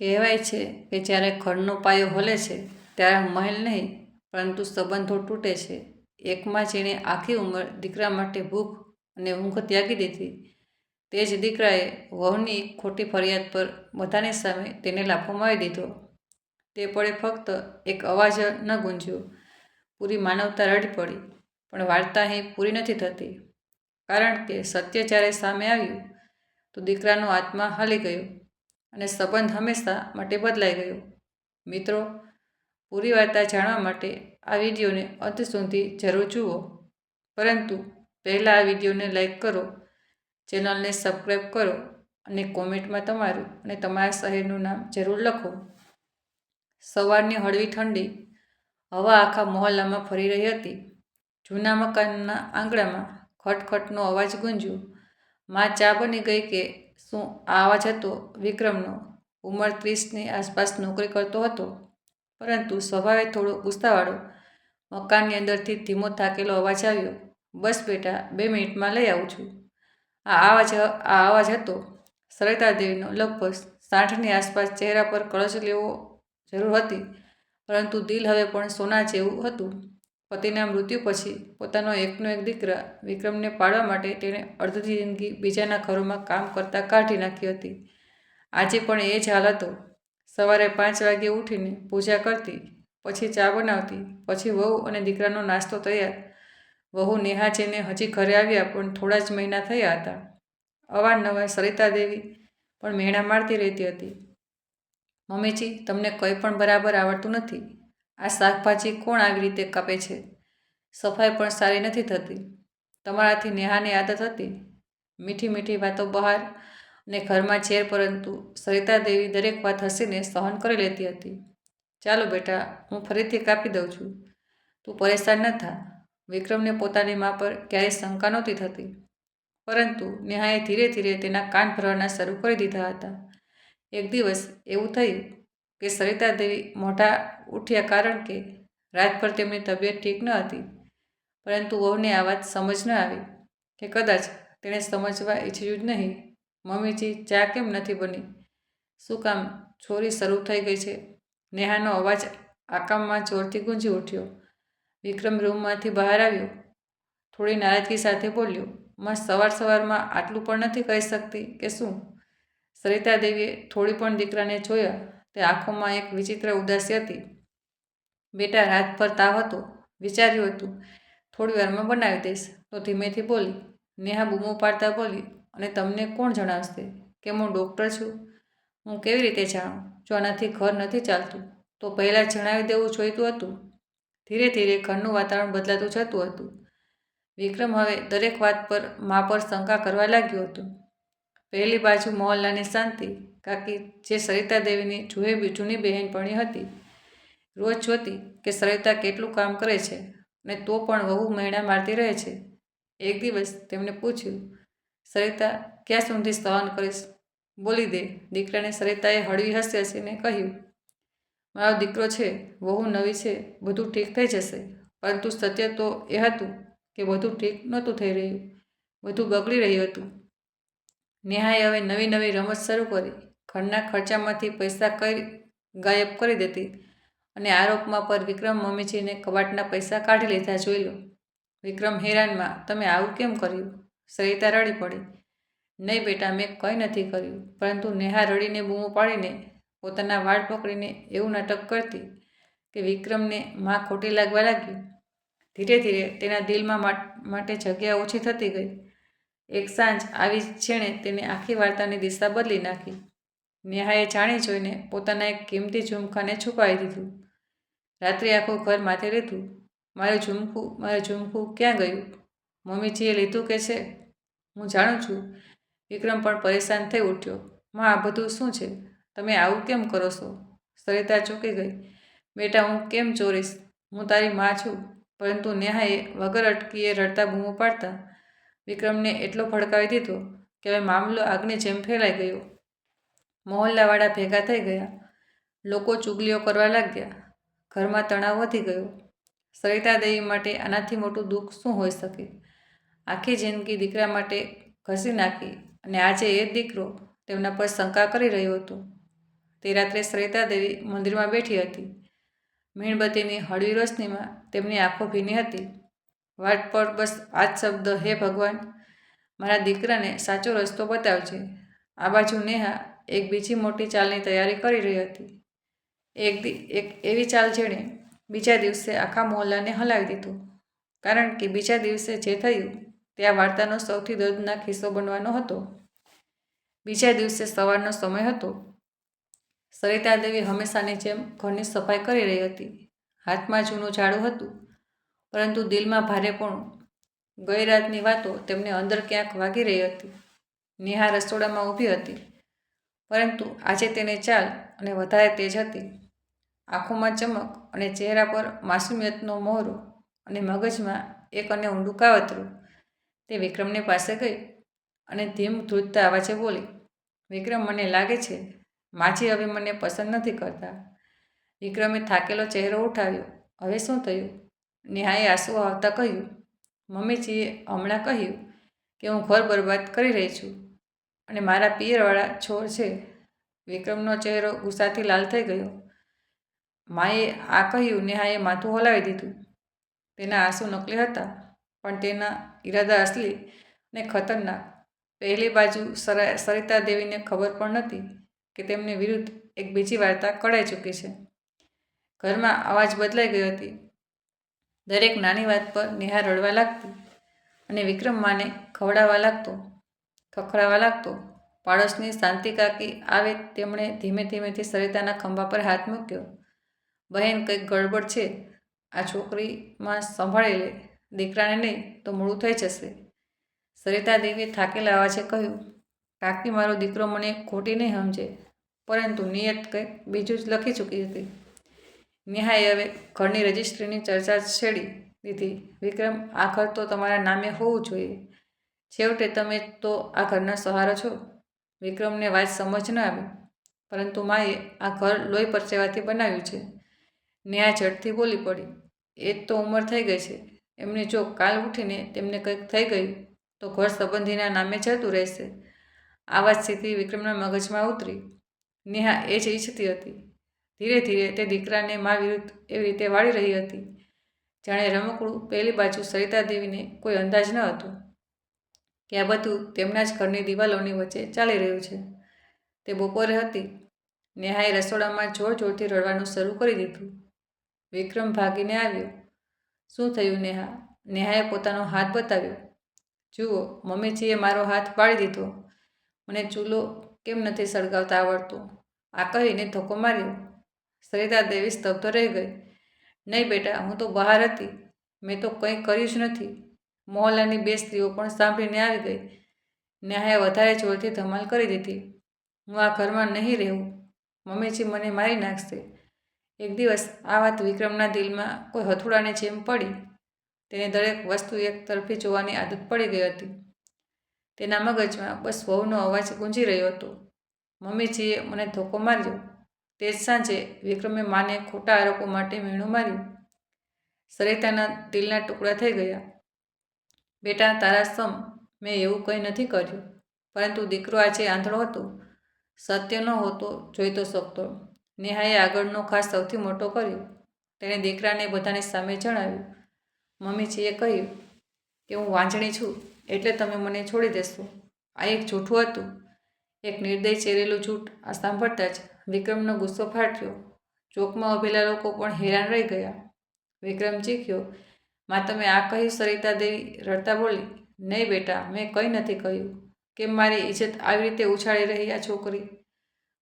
કહેવાય છે કે જ્યારે ઘરનો પાયો હલે છે, ત્યારે મહેલ નહીં, પરંતુ સંબંધો તૂટે છે. એકમાં જેણે આખી ઉંમર દીકરા માટે ભૂખ અને ઊંઘ ત્યાગી દીધી, તે જ દીકરાએ વહુની ખોટી ફરિયાદ પર બધાની સામે તેને લાફો મારી દીધો. તે પડે ફક્ત એક અવાજ ન ગુંજ્યો. પૂરી માનવતા રડી પડી, પણ વાર્તા અહીં પૂરી નથી થતી. કારણ કે સત્ય જ્યારે સામે આવ્યું, તો દીકરાનો આત્મા હલી ગયો. અને સંબંધ હંમેશા માટે બદલાઈ ગયો. મિત્રો, પૂરી વાર્તા જાણવા માટે આ વિડીયોને અંત સુધી જરૂર જુઓ. પરંતુ પહેલાં આ વિડીયોને લાઈક કરો, ચેનલને સબસ્ક્રાઈબ કરો અને કોમેન્ટમાં તમારું અને તમારા શહેરનું નામ જરૂર લખો. સવારની હળવી ઠંડી હવા આખા મહોલ્લામાં ફરી રહી હતી. જૂના મકાનના આંગણામાં ખટખટનો અવાજ ગુંજ્યો. માં ચા બની ગઈ કે શું આ અવાજ હતો? વિક્રમનો. ઉંમર ત્રીસની આસપાસ નોકરી કરતો હતો, પરંતુ સ્વભાવે થોડો ગુસ્સાવાળો. મકાનની અંદરથી ધીમો થાકેલો અવાજ આવ્યો, બસ બેટા, બે મિનિટમાં લઈ આવું છું. આ અવાજ આ અવાજ હતો સરિતા દેવીનો, લગભગ સાઠની આસપાસ ચહેરા પર કળશ લેવો જરૂર હતી, પરંતુ દિલ હવે પણ સોના જેવું હતું. પતિના મૃત્યુ પછી પોતાનો એકનો એક દીકરા વિક્રમને પાડવા માટે તેણે અડધી જિંદગી બીજાના ઘરોમાં કામ કરતાં કાઢી નાખી હતી. આજે પણ એ જ હાલ હતો. સવારે પાંચ વાગે ઉઠીને પૂજા કરતી, પછી ચા બનાવતી, પછી વહુ અને દીકરાનો નાસ્તો તૈયાર. વહુ નેહા જેને હજી ઘરે આવ્યા પણ થોડા જ મહિના થયા હતા. અવારનવાર સરિતા દેવી પણ મેણા મારતી રહેતી હતી. મમ્મીજી, તમને કંઈ પણ બરાબર આવડતું નથી. આ શાકભાજી કોણ આવી રીતે કાપે છે? સફાઈ પણ સારી નથી થતી. તમારાથી નેહાની આદત હતી? મીઠી મીઠી વાતો બહાર ને ઘરમાં ઝેર પરંતુ સરિતા દેવી દરેક વાત હસીને સહન કરી લેતી હતી. ચાલો બેટા, હું ફરીથી કાપી દઉં છું. તું પરેશાન ન થા. વિક્રમને પોતાની મા પર ક્યારેય શંકા નહોતી થતી. પરંતુ નેહાએ ધીરે ધીરે તેના કાન ભરવાના શરૂ કરી દીધા હતા. એક દિવસ એવું થયું કે સરિતા દેવી મોઢા ઉઠ્યા કારણ કે રાતભર તેમની તબિયત ઠીક ન હતી. પરંતુ વહુને આ વાત સમજ ન આવી કે કદાચ તેણે સમજવા ઈચ્છ્યું જ નહીં. મમ્મીજી, ચા કેમ નથી બની? શું કામ છોરી શરૂ થઈ ગઈ છે? નેહાનો અવાજ આકામમાં જોરથી ગુંજી ઉઠ્યો. વિક્રમ રૂમમાંથી બહાર આવ્યો. થોડી નારાજગી સાથે બોલ્યો, માં સવાર સવારમાં આટલું પણ નથી કહી શકતી કે શું? સરિતા દેવીએ થોડી પણ દીકરાને જોયા તે આંખોમાં એક વિચિત્ર ઉદાસી હતી. બેટા રાત પર તાવ હતો, વિચાર્યું હતું, થોડી વારમાં બનાવી દઈશ. તો ધીમેથી બોલી, નેહા બૂમો પાડતા બોલી, અને તમને કોણ જણાવશે કે હું ડૉક્ટર છું? હું કેવી રીતે જાણું? જો આનાથી ઘર નથી ચાલતું, તો પહેલાં જણાવી દેવું જોઈતું હતું. ધીરે ધીરે ઘરનું વાતાવરણ બદલાતું જતું હતું. વિક્રમ હવે દરેક વાત પર, મા પર શંકા કરવા લાગ્યો હતો. પહેલી બાજુ મોહલ્લાની શાંતિ કાકી જે સરિતા દેવીની જૂએ જૂની બહેનપણી હતી, રોજ જોતી કે સરિતા કેટલું કામ કરે છે ને તો પણ વહુ મહેણા મારતી રહે છે. એક દિવસ તેમણે પૂછ્યું, સરિતા, ક્યાં સુધી સહન કરીશ? બોલી દે. દીકરાને સરિતાએ હળવી હસી હસીને કહ્યું, મારો દીકરો છે, વહુ નવી છે, બધું ઠીક થઈ જશે. પરંતુ સત્ય તો એ હતું કે બધું ઠીક નહોતું થઈ રહ્યું, બધું બગડી રહ્યું હતું. નેહાએ હવે નવી નવી રમત શરૂ કરી. ઘરના ખર્ચામાંથી પૈસા કઈ ગાયબ કરી દેતી અને આરોપમાં પર વિક્રમ મમ્મીજીને કબાટના પૈસા કાઢી લીધા, જોઈ લો. વિક્રમ હેરાનમાં, તમે આવું કેમ કર્યું? સરિતા રડી પડી. નહીં બેટા, મેં કંઈ નથી કર્યું, પરંતુ નેહા રડીને બૂમો પાડીને પોતાના વાળ પકડીને એવું નાટક કરતી કે વિક્રમને માં ખોટી લાગવા લાગી. ધીરે ધીરે તેના દિલમાં માટે જગ્યા ઓછી થતી ગઈ. એક સાંજ આવી છેણે તેને આખી વાર્તાની દિશા બદલી નાખી. નેહાએ જાણી જોઈને પોતાના એક કિંમતી ઝુમખાને છુપાવી દીધું. રાત્રે આખું ઘર માથે લીધું. મારું ઝુમખું મારું ઝુમખું ક્યાં ગયું? મમ્મીજીએ લીધું કે છે? હું જાણું છું. વિક્રમ પણ પરેશાન થઈ ઉઠ્યો. માં, આ બધું શું છે? તમે આવું કેમ કરો છો? સરિતા ચૂકી ગઈ. બેટા, હું કેમ ચોરીશ? હું તારી માં છું. પરંતુ નેહાએ વગર અટકીએ રડતા બૂમો પાડતા વિક્રમને એટલો ભડકાવી દીધો કે હવે મામલો આગની જેમ ફેલાઈ ગયો. મહોલ્લાવાળા ભેગા થઈ ગયા. લોકો ચુગલીઓ કરવા લાગ્યા. ઘરમાં તણાવ વધી ગયો. સરિતા દેવી માટે આનાથી મોટું દુઃખ શું હોઈ શકે? આખી જિંદગી દીકરા માટે ઘસી નાખી અને આજે એ દીકરો તેમના પર શંકા કરી રહ્યો હતો. તે રાત્રે સરિતા દેવી મંદિરમાં બેઠી હતી. મીણબત્તીની હળવી રોશનીમાં તેમની આંખો ભીની હતી. વાટ પર બસ આ જ શબ્દ, હે ભગવાન, મારા દીકરાને સાચો રસ્તો બતાવજે. આ બાજુ નેહા એક બીજી મોટી ચાલની તૈયારી કરી રહી હતી. એક એક એવી ચાલ જેણે બીજા દિવસે આખા મોહલ્લાને હલાવી દીધું. કારણ કે બીજા દિવસે જે થયું તે આ વાર્તાનો સૌથી દર્દનાક હિસ્સો બનવાનો હતો. બીજા દિવસે સવારનો સમય હતો. સરિતા દેવી હંમેશાની જેમ ઘરની સફાઈ કરી રહી હતી. હાથમાં જૂનું ઝાડું હતું, પરંતુ દિલમાં ભારેપણું ગઈ રાતની વાતો તેમને અંદર ક્યાંક વાગી રહી હતી. નેહા રસોડામાં ઊભી હતી. પરંતુ આજે તેને ચાલ અને વધારે તેજ હતી. આંખોમાં ચમક અને ચહેરા પર માસુમિયતનો મોહરો અને મગજમાં એક અને ઊંડું કાવતરું. તે વિક્રમની પાસે ગઈ અને ધીમ ધ્રુજતા અવાજે બોલી, વિક્રમ, મને લાગે છે, માજી હવે મને પસંદ નથી કરતા. વિક્રમે થાકેલો ચહેરો ઉઠાવ્યો. હવે શું થયું? નેહાએ આંસુ આવતા કહ્યું. મમ્મીજીએ હમણાં કહ્યું કે હું ઘર બરબાદ કરી રહી છું. અને મારા પિયરવાળા છોડ છે. વિક્રમનો ચહેરો ગુસ્સાથી લાલ થઈ ગયો. માએ આ કહ્યું, નેહાએ માથું હલાવી દીધું. તેના આંસુ નકલી હતા, પણ તેના ઈરાદા અસલી અને ખતરનાક. પહેલી બાજુ સરિતા દેવીને ખબર પણ નથી કે તેમની વિરુદ્ધ એક બીજી વાર્તા કળાઈ ચૂકી છે. ઘરમાં અવાજ બદલાઈ ગઈ હતી. દરેક નાની વાત પર નેહા રડવા લાગતી અને વિક્રમ માને ખવડાવવા લાગતો. ખખડાવવા લાગતો. પાડોશની શાંતિ કાકી આવે તેમણે ધીમે ધીમેથી સરિતાના ખંભા પર હાથ મૂક્યો. બહેન, કંઈક ગડબડ છે. આ છોકરીમાં સંભાળી લે. દીકરાને નહીં તો મોડું થઈ જશે. સરિતા દેવીએ થાકેલા અવાજે કહ્યું. કાકી, મારો દીકરો મને ખોટી નહીં સમજે, પરંતુ નિયત કંઈક બીજું જ લખી ચૂકી હતી. નેહાએ હવે ઘરની રજિસ્ટ્રીની ચર્ચા છેડી દીધી. વિક્રમ, આખર તો તમારા નામે હોવું જોઈએ. છેવટે તમે તો આ ઘરના સહારો છો. વિક્રમને વાત સમજ ન આવી, પરંતુ માએ આ ઘર લોહી પરસેવાથી બનાવ્યું છે. નેહા ઝડથી બોલી પડી. એ તો ઉંમર થઈ ગઈ છે. એમને જો કાલ ઉઠીને તેમને કંઈક થઈ ગયું, તો ઘર સંબંધીના નામે જતું રહેશે. આવા સ્થિતિ વિક્રમના મગજમાં ઉતરી. નેહા એ જ ઈચ્છતી હતી. ધીરે ધીરે તે દીકરાને મા વિરુદ્ધ એવી રીતે વાળી રહી હતી. જાણે રમકડું પહેલી બાજુ સરિતા દેવીને કોઈ અંદાજ ન હતો. કે આ બધું તેમના જ ઘરની દિવાલોની વચ્ચે ચાલી રહ્યું છે. તે બપોરે હતી. નેહાએ રસોડામાં જોર જોરથી રડવાનું શરૂ કરી દીધું. વિક્રમ ભાગીને આવ્યો. શું થયું નેહા? નેહાએ પોતાનો હાથ બતાવ્યો. જુઓ, મમ્મીજીએ મારો હાથ પાડી દીધો. મને ચૂલો કેમ નથી સળગાવતા આવડતો આ કહીને ધક્કો માર્યો. સરિતા દેવી સ્તબ્ધ રહી ગઈ. નહીં બેટા, હું તો બહાર હતી. મેં તો કંઈ કર્યું જ નથી. મોહલ્લાની બે સ્ત્રીઓ પણ સાંભળીને આવી ગઈ. નેહાએ વધારે જોરથી ધમાલ કરી દીધી. હું આ ઘરમાં નહીં રહેવું. મમ્મીજી મને મારી નાખશે. એક દિવસ આ વાત વિક્રમના દિલમાં કોઈ હથોડાની જેમ પડી, તેને દરેક વસ્તુ એક તરફી જોવાની આદત પડી ગઈ હતી. તેના મગજમાં બસ વહુનો અવાજ ગુંજી રહ્યો હતો. મમ્મીજીએ મને ધોકો માર્યો. તે જ સાંજે વિક્રમે માને ખોટા આરોપો માટે મીણું માર્યું. સરિતાના દિલના ટુકડા થઈ ગયા. બેટા, તારા સમ, મેં એવું કંઈ નથી કર્યું. પરંતુ દીકરો આજે આંધળો હતો. સત્ય ન હોતો જોઈ તો શકતો. નેહાએ આગળનો ખાસ સૌથી મોટો કર્યો. તેણે દીકરાને બધાની સામે જણાવ્યું. મમ્મીજીએ કહ્યું કે, હું વાંચણી છું, એટલે તમે મને છોડી દેશો. આ એક જૂઠું હતું. એક નિર્દય ચેરેલું જૂઠ આ સાંભળતા જ વિક્રમનો ગુસ્સો ફાટ્યો. ચોકમાં ઉભેલા લોકો પણ હેરાન રહી ગયા. વિક્રમ ચીખ્યો માં તમે આ કહ્યું સરિતા દેવી, રડતા બોલી, નહીં બેટા, મેં કંઈ નથી કહ્યું. કે મારી ઇજ્જત આવી રીતે ઉછાળી રહી આ છોકરી?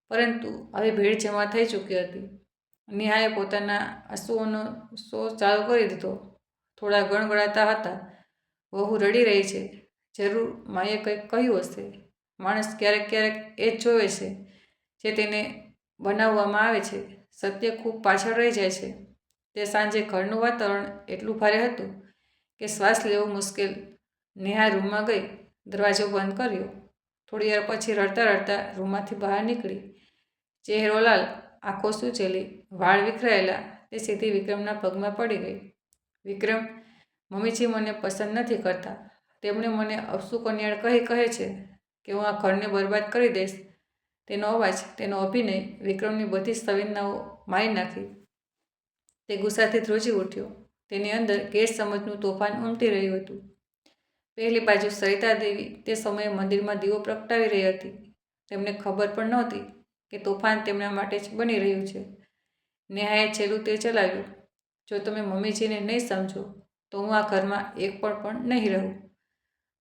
પરંતુ હવે ભીડ જમા થઈ ચૂકી હતી. નિહાએ પોતાના આંસુઓનો શો ચાલુ કરી દીધો. થોડા ગણગણાતા હતા. વહુ રડી રહી છે. જરૂર માએ કંઈક કહ્યું હશે. માણસ ક્યારેક ક્યારેક એ જ જોવે છે, જે તેને બનાવવામાં આવે છે. સત્ય ખૂબ પાછળ રહી જાય છે. તે સાંજે ઘરનું વાતાવરણ એટલું ભારે હતું કે શ્વાસ લેવો મુશ્કેલ. નેહા રૂમમાં ગઈ, દરવાજો બંધ કર્યો. થોડી વાર પછી રડતા રડતા રૂમમાંથી બહાર નીકળી. ચહેરો લાલ, આંખો સૂચેલી, વાળ વિખરાયેલા, તે સીધી વિક્રમના પગમાં પડી ગઈ. વિક્રમ, મમ્મીજી મને પસંદ નથી કરતા. તેમણે મને અપસુ કન્યાળ કહી કહે છે કે હું આ ઘરને બરબાદ કરી દઈશ. તેનો અવાજ, તેનો અભિનય વિક્રમની બધી સંવેદનાઓ મારી નાખી. તે ગુસ્સાથી ધ્રુજી ઉઠ્યો. તેની અંદર ગેરસમજનું તોફાન ઉમટી રહ્યું હતું. પહેલી બાજુ સરિતા દેવી તે સમયે મંદિરમાં દીવો પ્રગટાવી રહી હતી. તેમને ખબર પણ નહોતી કે તોફાન તેમના માટે જ બની રહ્યું છે. નેહાએ છેલ્લું તે ચલાવ્યું. જો તમે મમ્મીજીને નહીં સમજો, તો હું આ ઘરમાં એક પણ પણ નહીં રહું.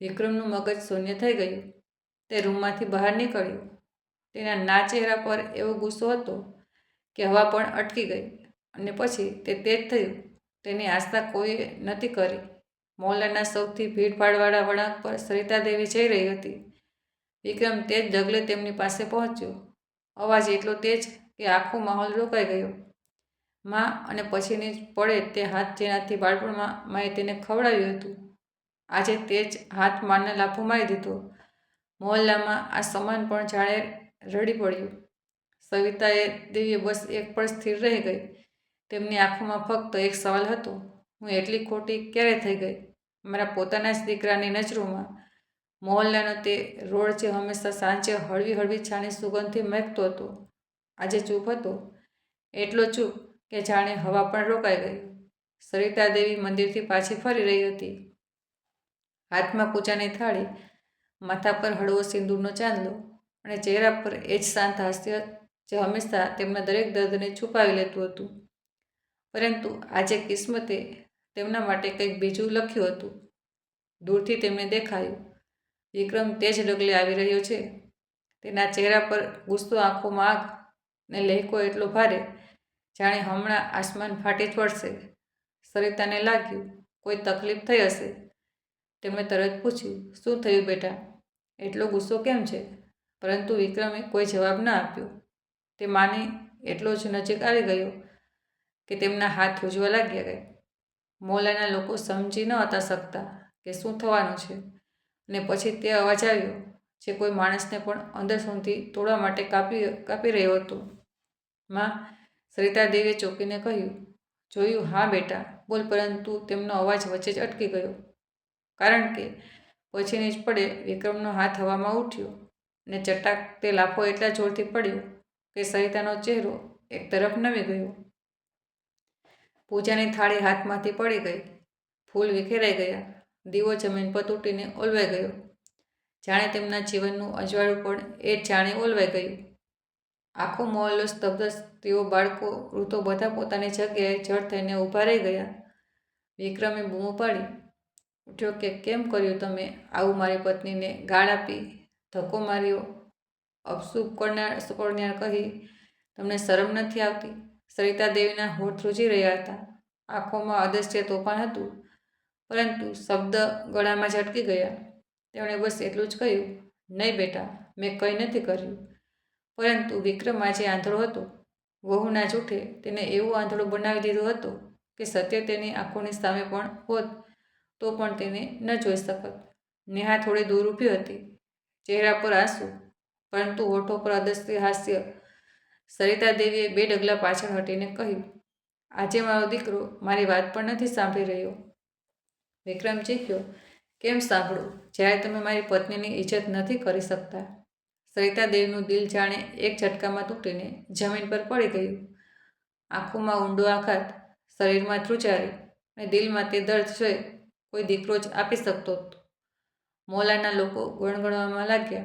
વિક્રમનું મગજ શૂન્ય થઈ ગયું. તે રૂમમાંથી બહાર નીકળ્યો. તેના ના ચહેરા પર એવો ગુસ્સો હતો કે હવા પણ અટકી ગઈ. અને પછી તે તેજ થયું. તેની આસ્થા કોઈએ નથી કરી. મોહલ્લાના સૌથી ભીડભાડવાળા વળાંક પર સરિતા દેવી જઈ રહી હતી. વિક્રમ તેજ ડગલે તેમની પાસે પહોંચ્યો. અવાજ એટલો તેજ કે આખો માહોલ રોકાઈ ગયો. માં અને પછીની પડે તે હાથ જેનાથી બાળપણમાં માએ તેને ખવડાવ્યું હતું. આજે તે જ હાથ મારને લાફો મારી દીધો. મોહલ્લામાં આ સમાન પણ જાણે રડી પડ્યું. સવિતાએ દેવીએ બસ એક પણ સ્થિર રહી ગઈ. તેમની આંખોમાં ફક્ત એક સવાલ હતો, હું એટલી ખોટી ક્યારે થઈ ગઈ? મારા પોતાના જ દીકરાની નજરોમાં મોહલ્લાનો તે રોડ જે હંમેશા સાંજે હળવી હળવી છાણી સુગંધથી મહેકતો હતો. આજે ચૂપ હતો. એટલો ચૂપ કે જાણે હવા પણ રોકાઈ ગઈ. સરિતા દેવી મંદિરથી પાછી ફરી રહી હતી. હાથમાં પૂજાની થાળી, માથા પર હળવો સિંદૂરનો ચાંદલો અને ચહેરા પર એ જ શાંત હાસ્ય જે હંમેશા તેમના દરેક દર્દને છુપાવી લેતું હતું. પરંતુ આજે કિસ્મતે તેમના માટે કંઈક બીજું લખ્યું હતું. દૂરથી તેમને દેખાયું. વિક્રમ તે જ ડગલે આવી રહ્યો છે. તેના ચહેરા પર ગુસ્સો આંખોમાં આગ ને લહેકો એટલો ભારે, જાણે હમણાં આસમાન ફાટી પડશે સરિતાને લાગ્યું, કોઈ તકલીફ થઈ હશે? તેમણે તરત પૂછ્યું, શું થયું બેટા? એટલો ગુસ્સો કેમ છે? પરંતુ વિક્રમે કોઈ જવાબ ન આપ્યો. તે માની એટલો જ નજીક આવી ગયો કે તેમના હાથ ઉજવા લાગ્યા ગયા મોલાના લોકો સમજી ન હતા શકતા કે શું થવાનું છે. અને પછી તે અવાજ આવ્યો જે કોઈ માણસને પણ અંદર સુધી તોડવા માટે કાપી કાપી રહ્યો હતો. માં સરિતા દેવીએ ચોકીને કહ્યું, જોયું, હા બેટા, બોલ, પરંતુ તેમનો અવાજ વચ્ચે જ અટકી ગયો. કારણ કે પછીની જ પડે વિક્રમનો હાથ હવામાં ઉઠ્યો અને ચટાક તે લાફો એટલા જોરથી પડ્યો કે સરિતાનો ચહેરો એક તરફ નમી ગયો. પૂજાની થાળી હાથમાંથી પડી ગઈ. ફૂલ વિખેરાઈ ગયા. દીવો જમીન પર તૂટીને ઓલવાઈ ગયો. જાણે તેમના જીવનનું અજવાળું પણ એ જાણે ઓલવાઈ ગયું. આખો મોહલ્લો સ્તબ્ધ તેઓ બાળકો, વૃદ્ધો બધા પોતાની જગ્યાએ જડ થઈને ઊભા રહી ગયા. વિક્રમે બૂમો પાડી. ઉઠ્યો કે કેમ કર્યું તમે આવું મારી પત્નીને ગાળ આપી? ધક્કો માર્યો? અપસુપ કરનાર કરનાર કહી, તમને શરમ નથી આવતી? સરિતા દેવીના હોઠ રૂજી રહ્યા હતા. આંખોમાં અદશ્ય તોફાન હતું, પરંતુ શબ્દ ગળામાં ઝટકી ગયા. તેમણે બસ એટલું જ કહ્યું, નહીં બેટા, મેં કંઈ નથી કર્યું. પરંતુ વિક્રમ આજે આંધળો હતો. વહુના જૂઠે તેને એવું આંધળો બનાવી દીધો હતો કે સત્ય તેની આંખોની સામે પણ હોત, તો પણ તેને ન જોઈ શકત. નેહા થોડી દૂર ઊભી હતી. ચહેરા પર આંસુ, પરંતુ હોઠો પર અદસ્ય હાસ્ય સરિતા દેવીએ બે ડગલા પાછળ હટીને કહ્યું, આજે મારો દીકરો મારી વાત પણ નથી સાંભળી રહ્યો. વિક્રમ ચીખ્યો, કેમ સાંભળો? જ્યારે તમે મારી પત્નીની ઇજ્જત નથી કરી શકતા. સરિતા દેવનું દિલ જાણે એક ઝટકામાં તૂટીને જમીન પર પડી ગયું. આંખોમાં ઊંડો આઘાત, શરીરમાં ધ્રુજારી અને દિલમાં તે દર્દ છે, કોઈ દીકરો જ આપી શકતો હતો મોલાના લોકો ગણગણવામાં લાગ્યા,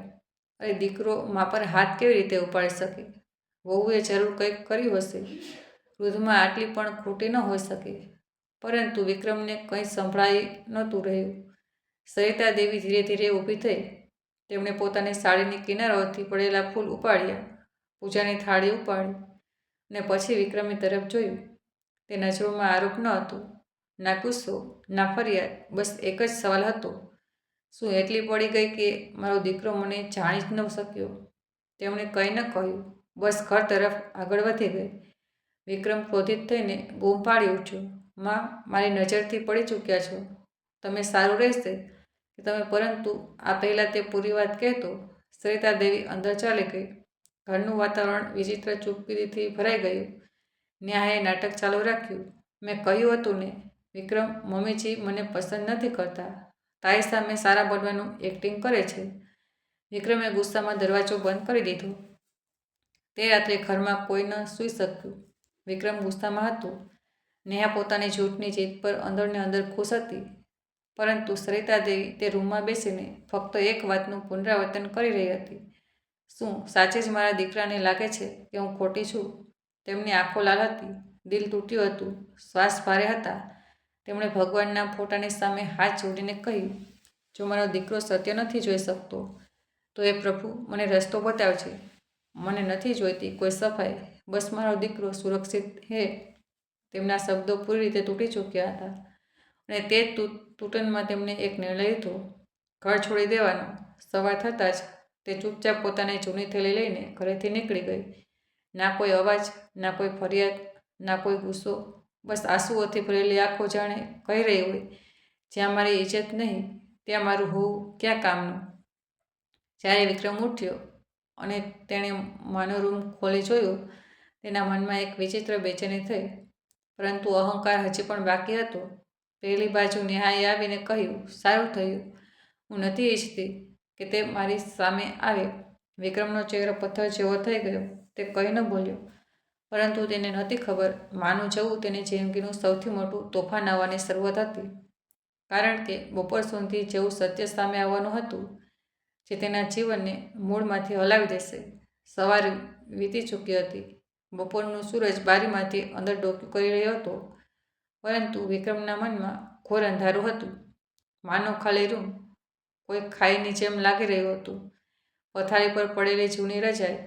અરે, દીકરો મા પર હાથ કેવી રીતે ઉપાડી શકે? વહુએ જરૂર કંઈક કર્યું હશે. વૃદ્ધમાં આટલી પણ ખોટી ન હોઈ શકે. પરંતુ વિક્રમને કંઈ સંભળાઈ નહોતું રહ્યું. સરિતા દેવી ધીરે ધીરે ઊભી થઈ. તેમણે પોતાની સાડીની કિનારાઓથી પડેલા ફૂલ ઉપાડ્યા. પૂજાની થાળી ઉપાડી ને પછી વિક્રમી તરફ જોયું. તે નજરોમાં આરોપ ન હતો. ના ગુસ્સો, ના ફરિયાદ, બસ એક જ સવાલ હતો. શું એટલી પડી ગઈ કે મારો દીકરો મને જાણી જ ન શક્યો? તેમણે કંઈ ન કહ્યું. બસ ઘર તરફ આગળ વધી ગઈ. વિક્રમ ક્રોધિત થઈને બૂમ પાડી ઉઠ્યો. માં, મારી નજરથી પડી ચૂક્યા છો. તમે સારું રહેશે કે તમે પરંતુ આ પહેલાં તે પૂરી વાત કહેતો સરિતા દેવી અંદર ચાલી ગઈ. ઘરનું વાતાવરણ વિચિત્ર ચૂપકીથી ભરાઈ ગયું. ન્યાયે નાટક ચાલુ રાખ્યું. મેં કહ્યું હતું ને, વિક્રમ, મમ્મીજી મને પસંદ નથી કરતા. તારી સામે સારા બનવાનું એક્ટિંગ કરે છે. વિક્રમે ગુસ્સામાં દરવાજો બંધ કરી દીધો. તે રાત્રે ઘરમાં કોઈ ન સૂઈ શક્યું. વિક્રમ ગુસ્સામાં હતો. નેહા પોતાની જૂઠની જીત પર અંદરને અંદર ખુશ હતી. પરંતુ સરિતા દેવી તે રૂમમાં બેસીને ફક્ત એક વાતનું પુનરાવર્તન કરી રહી હતી. શું સાચે જ મારા દીકરાને લાગે છે કે હું ખોટી છું તેમની આંખો લાલ હતી. દિલ તૂટ્યું હતું. શ્વાસ ભારે હતા. તેમણે ભગવાનના ફોટાની સામે હાથ જોડીને કહ્યું, જો મારો દીકરો સત્ય નથી જોઈ શકતો, તો એ પ્રભુ મને રસ્તો બતાવજે. મને નથી જોઈતી, કોઈ સફાઈ. બસ મારો દીકરો સુરક્ષિત હે. તેમના શબ્દો પૂરી રીતે તૂટી ચૂક્યા હતા. અને તે જ તૂટનમાં તેમણે એક નિર્ણય લીધો. ઘર છોડી દેવાનો. સવાર થતાં જ તે ચૂપચાપ પોતાની જૂની થેલી લઈને ઘરેથી નીકળી ગઈ. ના કોઈ અવાજ, ના કોઈ ફરિયાદ, ના કોઈ ગુસ્સો. બસ આંસુઓથી ભરેલી આંખો જાણે કહી રહી હોય. જ્યાં મારી ઇજ્જત નહીં, ત્યાં મારું હોવું ક્યાં કામનું? જ્યારે વિક્રમ ઉઠ્યો અને તેણે માનો રૂમ ખોલી જોયો. તેના મનમાં એક વિચિત્ર બેચેની થઈ. પરંતુ અહંકાર હજી પણ બાકી હતો. પહેલી બાજુ નિહાઈ આવીને કહ્યું, સારું થયું. હું નથી ઈચ્છતી કે તે મારી સામે આવે. વિક્રમનો ચહેરો પથ્થર જેવો થઈ ગયો. તે કંઈ ન બોલ્યો. પરંતુ તેને નહોતી ખબર, માનું જવું તેની જિંદગીનું સૌથી મોટું તોફાન આવવાની શરૂઆત હતી. કારણ કે બપોર સુધી જેવું સત્ય સામે આવવાનું હતું જે તેના જીવનને મૂળમાંથી હલાવી દેશે. સવાર વીતી ચૂકી હતી. બપોરનું સૂરજ બારીમાંથી અંદર ડોક્યું કરી રહ્યો હતો. પરંતુ વિક્રમના મનમાં ઘોર અંધારું હતું. માનો ખાલી રૂમ. કોઈ ખાઈની જેમ લાગી રહ્યું હતું. પથારી પર પડેલી જૂની રજાઈ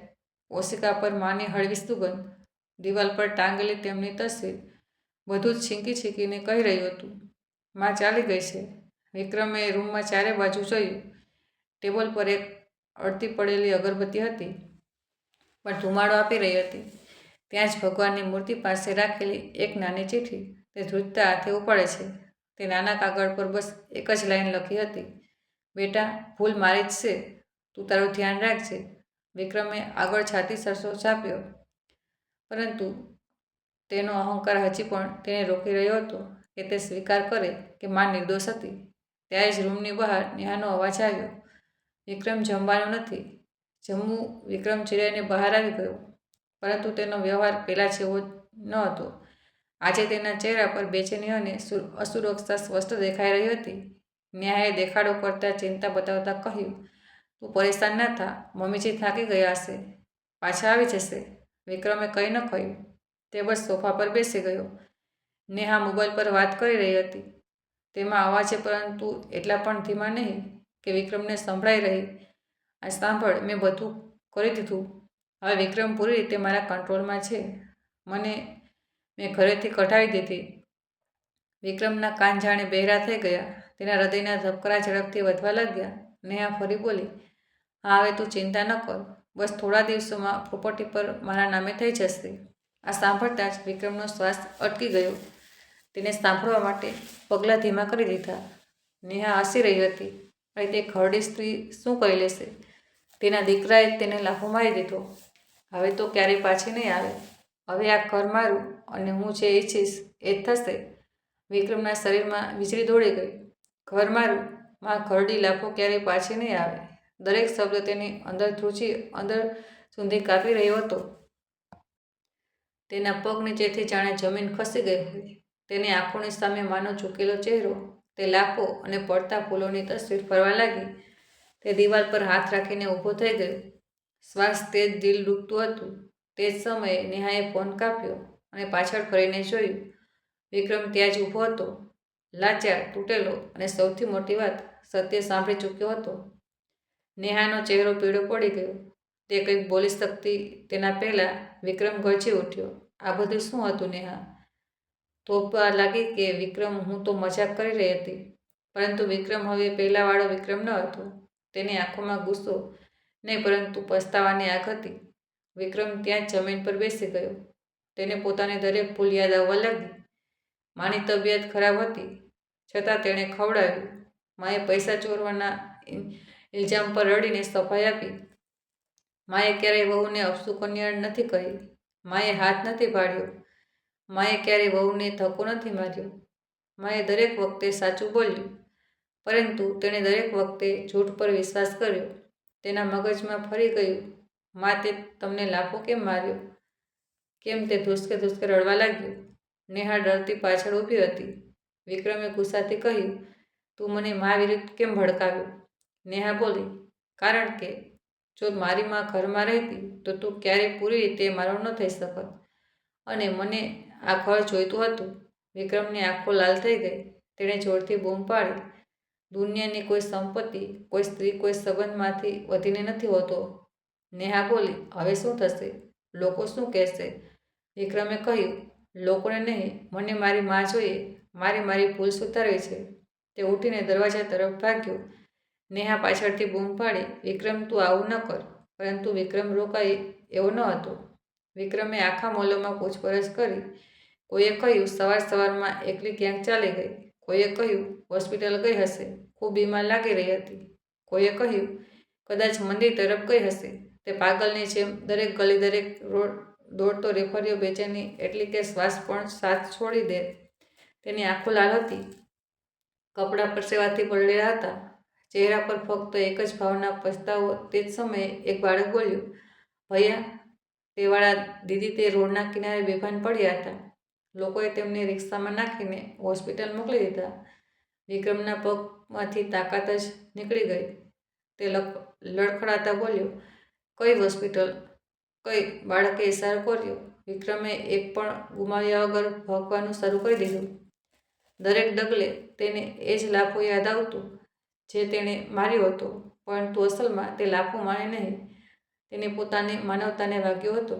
ઓશિકા પર માની હળવી સુગંધ. દિવાલ પર ટાંગેલી તેમની તસવીર. બધું જ છીંકી છીંકીને કહી રહ્યું હતું. માં ચાલી ગઈ છે. વિક્રમે રૂમમાં ચારે બાજુ જોયું. ટેબલ પર એક અડતી પડેલી અગરબત્તી હતી, પણ ધુમાડો આપી રહી હતી. ત્યાં જ ભગવાનની મૂર્તિ પાસે રાખેલી એક નાની ચિઠ્ઠી તે ધ્રુજતા હાથે ઉપાડે છે. તે નાના કાગળ પર બસ એક જ લાઈન લખી હતી. બેટા, ભૂલ મારી જ છે. તું તારું ધ્યાન રાખજે. વિક્રમે આગળ છાતી સરસો છાપ્યો. પરંતુ તેનો અહંકાર હજી પણ તેને રોકી રહ્યો હતો કે તે સ્વીકાર કરે કે માં નિર્દોષ હતી ત્યારે જ રૂમની બહાર નેહાનો અવાજ આવ્યો. વિક્રમ જમવાનો નથી. જમવું વિક્રમ ચિરાઈને બહાર આવી ગયો. પરંતુ તેનો વ્યવહાર પહેલાં જેવો ન હતો. આજે તેના ચહેરા પર બેચેની અને અસુરક્ષા સ્પષ્ટ દેખાઈ રહી હતી. ન્યાયે દેખાડો કરતા ચિંતા બતાવતા કહ્યું, તું પરેશાન ન થા. મમ્મીજી થાકી ગયા હશે. પાછા આવી જશે. વિક્રમે કંઈ ન કહ્યું. તે બસ સોફા પર બેસી ગયો. નેહા મોબાઈલ પર વાત કરી રહી હતી. તેમાં અવાજે, પરંતુ એટલા પણ ધીમા નહીં. કે વિક્રમને સંભળાઈ રહી. આ સાંભળ, મેં બધું કરી દીધું. હવે વિક્રમ પૂરી રીતે મારા કંટ્રોલમાં છે. મને, મેં ઘરેથી કઢાવી દીધી. વિક્રમના કાન જાણે બહેરા થઈ ગયા. તેના હૃદયના ધબકરા ઝડપથી વધવા લાગ્યા. નેહા ફરી બોલી, હા, હવે તું ચિંતા ન કર. બસ થોડા દિવસોમાં પ્રોપર્ટી પર મારા નામે થઈ જશે. આ સાંભળતા જ વિક્રમનો શ્વાસ અટકી ગયો. તેને સાંભળવા માટે પગલાં ધીમા કરી દીધા. નેહા હસી રહી હતી. તે ખરડી સ્ત્રી શું કરી લેશે? તેના દીકરાએ તેને લાફો મારી દીધો. હવે તો ક્યારેય પાછી નહીં આવે. હવે આ ઘર મારું અને હું જે ઈચ્છીશ એ થશે. વિક્રમના શરીરમાં વીજળી દોડી ગઈ. ઘર મારું, માં ઘરડી લાફો ક્યારેય પાછી નહીં આવે. દરેક શબ્દ તેની અંદર ધ્રુજી અંદર સુધી કાપી રહ્યો હતો. તેના પગ નીચેથી જાણે જમીન ખસી ગઈ હોય તેની આંખોની સામે માનો ઝૂકેલો ચહેરો તે લાખો અને પડતા ફૂલોની તસવીર ફરવા લાગી. તે દિવાલ પર હાથ રાખીને ઊભો થઈ ગયો. શ્વાસ તેજ દિલ ડૂબતું હતું. તે જ સમયે નેહાએ ફોન કાપ્યો અને પાછળ ફરીને જોયું. વિક્રમ ત્યાં જ ઊભો હતો. લાચાર, તૂટેલો અને સૌથી મોટી વાત, સત્ય સાંભળી ચૂક્યો હતો. નેહાનો ચહેરો પીળો પડી ગયો. તે કંઈક બોલી શકતી તેના પહેલાં વિક્રમ ગરજી ઉઠ્યો. આ બધું શું હતું નેહા? તોપવા લાગી કે વિક્રમ, હું તો મજાક કરી રહી હતી. પરંતુ વિક્રમ હવે પહેલાંવાળો વિક્રમ ન હતો. તેની આંખોમાં ગુસ્સો નહીં, પરંતુ પસ્તાવાની આંખ હતી. વિક્રમ ત્યાં જમીન પર બેસી ગયો. તેને પોતાની દરેક ભૂલ યાદ આવવા લાગી. માની તબિયત ખરાબ હતી. છતાં તેણે ખવડાવ્યું. માએ પૈસા ચોરવાના ઇલ્ઝામ પર રડીને સફાઈ આપી. માએ ક્યારેય વહુને અપસુકન્યા નથી કહી. માએ હાથ નથી ભાડ્યો માએ ક્યારેય વહુને ધક્કો નથી માર્યો. માએ દરેક વખતે સાચું બોલ્યું, પરંતુ તેણે દરેક વખતે જૂઠ પર વિશ્વાસ કર્યો. તેના મગજમાં ફરી ગયું, મા, તે તમને લાફો કેમ માર્યો? કેમ તે ધુસકે ધુસકે રડવા લાગ્યો? નેહા ડરતી પાછળ ઊભી હતી. વિક્રમે ગુસ્સાથી કહ્યું, તું મને મા વિરુદ્ધ કેમ ભડકાવ્યો? નેહા બોલી, કારણ કે જો મારી માં ઘરમાં રહેતી, તો તું ક્યારેય પૂરી રીતે મારો ન થઈ શકત. અને મને આ ફળ જોઈતું હતું. વિક્રમની આંખો લાલ થઈ ગઈ. તેણે જોરથી બૂમ પાડી. દુનિયાની કોઈ સંપત્તિ, કોઈ સ્ત્રી, કોઈ સંબંધમાંથી વધીને નથી હોતો. નેહા બોલી, હવે શું થશે? લોકો શું કહેશે? વિક્રમે કહ્યું, લોકોને નહીં, મને મારી માં જોઈએ. મારી મારી ભૂલ સુધારવી છે. તે ઉઠીને દરવાજા તરફ ભાગ્યો. નેહા પાછળથી બૂમ પાડી, વિક્રમ, તું આવું ન કર. પરંતુ વિક્રમ રોકાય એવો ન હતો. વિક્રમે આખા મોલોમાં પૂછપરછ કરી. કોઈએ કહ્યું, સવાર સવારમાં એકલી ક્યાંક ચાલી ગઈ. કોઈએ કહ્યું, હોસ્પિટલ ગઈ હશે. ખૂબ બીમાર લાગી રહી હતી. કોઈએ કહ્યું, કદાચ મંદિર તરફ ગઈ હશે. તે પાગલની જેમ દરેક ગલી દરેક રોડ દોડતો રેફરીઓ બેચેની એટલી કે શ્વાસ પણ સાથ છોડી દે. તેની આંખો લાલ હતી. કપડાં પરસેવાથી પલળેલા હતા. ચહેરા પર ફક્ત એક જ ભાવના પસ્તાવો તે જ સમયે એક બાળક બોલ્યું, ભૈયા તેવાળા દીદી તે રોડના કિનારે બેભાન પડ્યા હતા. લોકોએ તેમને રિક્ષામાં નાખીને હોસ્પિટલ મોકલી દીધા. વિક્રમના પગમાંથી તાકાત જ નીકળી ગઈ. તે લડખડાતા બોલ્યો, કઈ હોસ્પિટલ? કઈ બાળકે ઇશારો કર્યો? વિક્રમે એક પણ ગુમાવ્યા વગર ભોગવાનું શરૂ કરી દીધું. દરેક ડગલે તેને એ જ લાફો યાદ આવતો, જે તેણે માર્યો હતો, પરંતુ અસલમાં તે લાફો માણે નહીં. તેને પોતાની માનવતાને વાગ્યો હતો.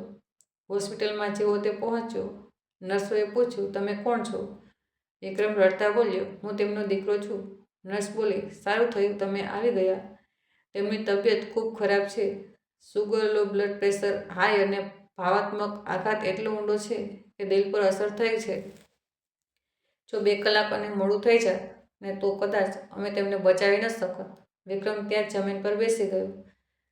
હોસ્પિટલમાં જેવો તે પહોંચ્યો નર્સોએ પૂછ્યું, તમે કોણ છો? વિક્રમ રડતા બોલ્યો, હું તેમનો દીકરો છું. નર્સ બોલી, સારું થયું, તમે આવી ગયા. તેમની તબિયત ખૂબ ખરાબ છે. Sugar low blood pressure high અને ભાવાત્મક આઘાત એટલો ઊંડો છે કે દિલ પર અસર થઈ છે. જો બે કલાક અને મોડું થઈ જાય, ને તો કદાચ અમે તેમને બચાવી ન શકત. વિક્રમ ત્યાં જમીન પર બેસી ગયો.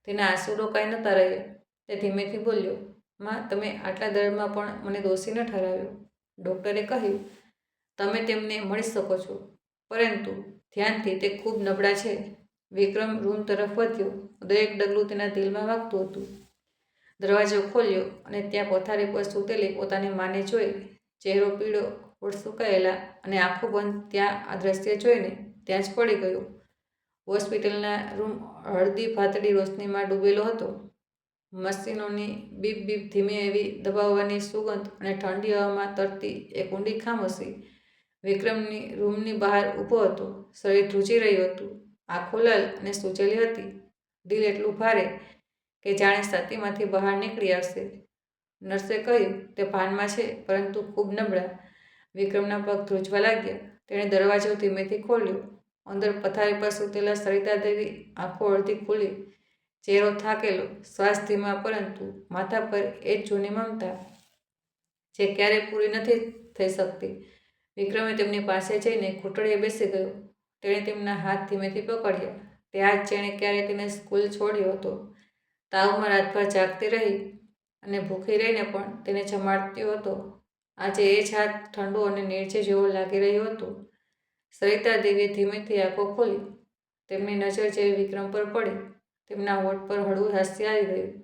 તેના આંસુ રોકાઈ નહોતા રહ્યા તે ધીમેથી બોલ્યો માં તમે આટલા દરમાં પણ મને દોષી ન ઠરાવ્યો. ડૉક્ટરે કહ્યું, તમે તેમને મળી શકો છો. પરંતુ ધ્યાનથી તે ખૂબ નબળા છે. વિક્રમ રૂમ તરફ વધ્યો. દરેક ડગલું તેના દિલમાં વાગતું હતું. દરવાજો ખોલ્યો અને ત્યાં પથારી પર સૂતેલી પોતાની માને જોઈ ચહેરો પીળો, હોઠ સુકાયેલા અને આંખો બંધ ત્યાં આ દ્રશ્ય જોઈને ત્યાં જ પડી ગયો. હોસ્પિટલના રૂમ હળદી ભાતડી રોશનીમાં ડૂબેલો હતો. મશીનોની બીપ બીપ ધીમે એવી દબાવવાની સુગંધ અને ઠંડી હવામાં તરતી એક ઊંડી ખામોશી વિક્રમની રૂમની બહાર ઊભો હતો. શરીર ધ્રુજી રહ્યું હતું. આંખો લાલ અને સૂચેલી હતી. દિલ એટલું ભારે કે જાણે છાતીમાંથી બહાર નીકળી આવશે. નર્સે કહ્યું, તે ભાનમાં છે, પરંતુ ખૂબ નબળા. વિક્રમના પગ ધ્રુજવા લાગ્યા. તેણે દરવાજો ધીમેથી ખોલ્યો. અંદર પથારી પર સૂતેલા સરિતા દેવી આંખો અડધી ખુલી ચહેરો થાકેલો શ્વાસ ધીમા પરંતુ માથા પર એ જૂની મમતા જે ક્યારેય પૂરી નથી થઈ શકતી. વિક્રમે તેમની પાસે જઈને ઘૂંટડીએ બેસી ગયો. તેણે તેમના હાથ ધીમેથી પકડ્યા. તે હાથ જેણે ક્યારે તેને સ્કૂલ છોડ્યો હતો. તાવમાં રાતભર જાગતી રહી અને ભૂખી રહીને પણ તેને જમાડતો હતો. આજે એ જ હાથ ઠંડો અને નીરજે જેવો લાગી રહ્યો હતો. સરિતા દેવીએ ધીમેથી આંખો ખોલી. તેમની નજર જેવી વિક્રમ પર પડી. તેમના હોઠ પર હળવું હાસ્ય આવી ગયું.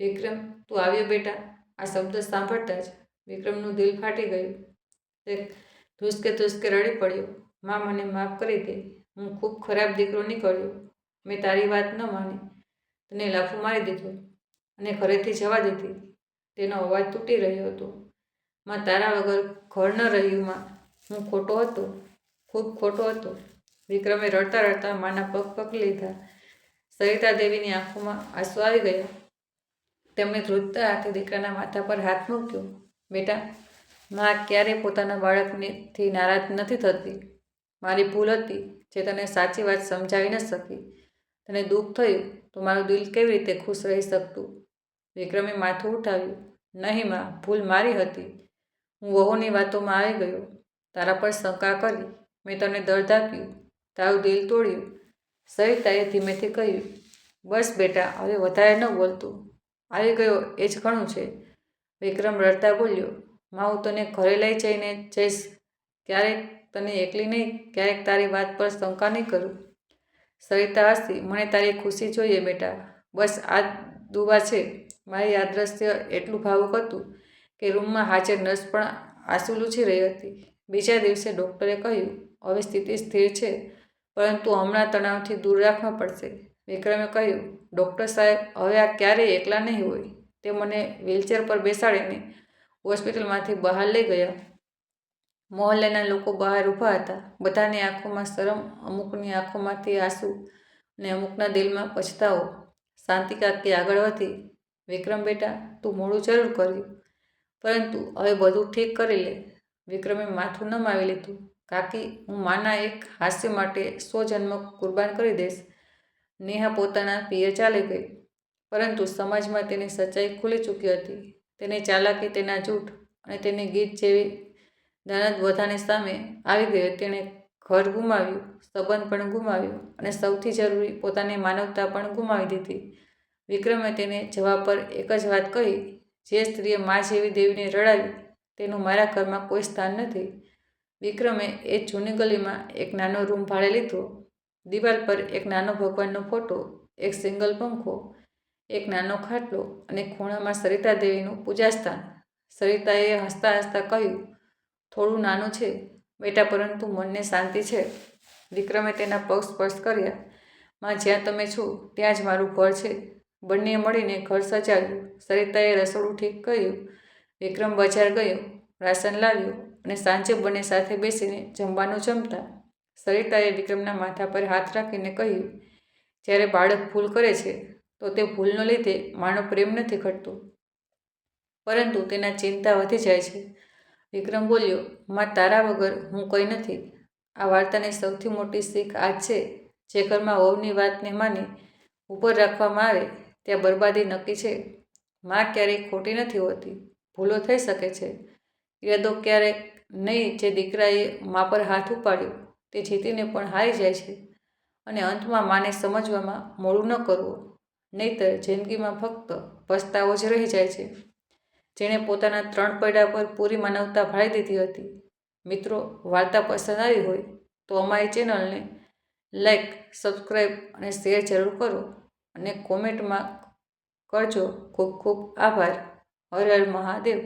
વિક્રમ, તું આવ્યો બેટા. આ શબ્દ સાંભળતા જ વિક્રમનું દિલ ફાટી ગયું. તે ધુસકે ધુસકે રડી પડ્યો. માં, મને માફ કરી દે. હું ખૂબ ખરાબ દીકરો નીકળ્યો. મેં તારી વાત ન માની. તને લાફો મારી દીધો અને ઘરેથી જવા દીધી. તેનો અવાજ તૂટી રહ્યો હતો. માં, તારા વગર ઘર ન રહ્યું, માં. હું ખોટો હતો. ખૂબ ખોટો હતો. વિક્રમે રડતા રડતા માના પગ પગ લીધા. સરિતા દેવીની આંખોમાં આંસુ આવી ગયા. તેમણે ધ્રુજતા હાથે દીકરાના માથા પર હાથ મૂક્યો. બેટા, માં ક્યારેય પોતાના બાળકનેથી નારાજ નથી થતી. મારી ભૂલ હતી જે તને સાચી વાત સમજાવી ન શકી. તને દુઃખ થયું તો મારું દિલ કેવી રીતે ખુશ રહી શકતું વિક્રમે માથું ઉઠાવ્યું. નહીં માં, ભૂલ મારી હતી. હું વહુની વાતોમાં આવી ગયો. તારા પર શંકા કરી. મેં તને દર્દ આપ્યું. તારું દિલ તોડ્યું. સરિતાએ ધીમેથી કહ્યું, બસ બેટા, હવે વધારે ન બોલતું. આવી ગયો એ જ ઘણું છે. વિક્રમ રડતા બોલ્યો, માં, હું તને ઘરે લઈ જઈને જઈશ. ક્યારેક તને એકલી નહીં, ક્યારેક તારી વાત પર શંકા નહીં કરું. સરિતા હસી, મને તારી ખુશી જોઈએ બેટા. બસ આ દુવા છે. મારી આ દ્રશ્ય એટલું ભાવુક હતું કે રૂમમાં હાજર નર્સ પણ આંસુ લૂછી રહી હતી. બીજા દિવસે ડૉક્ટરે કહ્યું, હવે સ્થિતિ સ્થિર છે. પરંતુ હમણાં તણાવથી દૂર રાખવા પડશે. વિક્રમે કહ્યું, ડૉક્ટર સાહેબ, હવે આ ક્યારેય એકલા નહીં હોય. તે મને વ્હીલચેર પર બેસાડીને હોસ્પિટલમાંથી બહાર લઈ ગયા. મોહલ્લાના લોકો બહાર ઊભા હતા. બધાની આંખોમાં શરમ, અમુકની આંખોમાંથી આંસુ અને અમુકના દિલમાં પછતાવો. શાંતિ કાકી આગળ વધી, વિક્રમ બેટા, તું મોડું જરૂર કર્યું. પરંતુ હવે બધું ઠીક કરી લે. વિક્રમે માથું નમાવી લીધું. કાકી, હું માના એક હાસ્ય માટે સો જન્મ કુરબાન કરી દઈશ. નેહા પોતાના પિયર ચાલી ગઈ, પરંતુ સમાજમાં તેની સચ્ચાઈ ખુલી ચૂકી હતી. તેની ચાલાકી, તેના જૂઠ અને તેની ગીત જેવી દાનત બધાની સામે આવી ગઈ. તેણે ઘર ગુમાવ્યું, સંબંધ પણ ગુમાવ્યો અને સૌથી જરૂરી પોતાની માનવતા પણ ગુમાવી દીધી. વિક્રમે તેને જવાબ પર એક જ વાત કહી, જે સ્ત્રીએ મા જેવી દેવીને રડાવી, તેનું મારા ઘરમાં કોઈ સ્થાન નથી. વિક્રમે એ જૂની ગલીમાં એક નાનો રૂમ ભાડે લીધો. દિવાલ પર એક નાનો ભગવાનનો ફોટો, એક સિંગલ પંખો, એક નાનો ખાટલો અને ખૂણામાં સરિતા દેવીનું પૂજાસ્થાન. સરિતાએ હસતા હસતા કહ્યું, થોડું નાનું છે, બેટા, પરંતુ મનને શાંતિ છે. વિક્રમે તેના પગ સ્પર્શ કર્યા. માં, જ્યાં તમે છો, ત્યાં જ મારું ઘર છે. બંને મળીને ઘર સજાવ્યું. સરિતાએ રસોડું ઠીક કર્યું. વિક્રમ બજાર ગયો. રાશન લાવ્યું. અને સાંજે બંને સાથે બેસીને જમવાનું જમતા સરિતાએ વિક્રમના માથા પર હાથ રાખીને કહ્યું, જ્યારે બાળક ભૂલ કરે છે, તો તે ભૂલનો લીધે માનો પ્રેમ નથી ઘટતો. પરંતુ તેના ચિંતા વધી જાય છે. વિક્રમ બોલ્યો, માં તારા વગર હું કંઈ નથી. આ વાર્તાની સૌથી મોટી શીખ આ છે, જે ઘરમાં વહુની વાતને માની ઉપર રાખવામાં આવે, ત્યાં બરબાદી નક્કી છે. માં ક્યારેય ખોટી નથી હોતી, ભૂલો થઈ શકે છે. ઈરાદો ક્યારેક નહીં, જે દીકરાએ મા પર હાથ ઉપાડ્યો, તે જીતીને પણ હારી જાય છે. અને અંતમાં માને સમજવામાં મોડું ન કરવું, નહીંતર જિંદગીમાં ફક્ત પસ્તાવો જ રહી જાય છે. જેણે પોતાના ત્રણ પૈડા પર પૂરી માનવતા ભાળી દીધી હતી. મિત્રો, વાર્તા પસંદ આવી હોય તો અમારી ચેનલને લાઈક, સબસ્ક્રાઈબ અને શેર જરૂર કરો અને કોમેન્ટમાં કરજો. ખૂબ ખૂબ આભાર. હર હર મહાદેવ.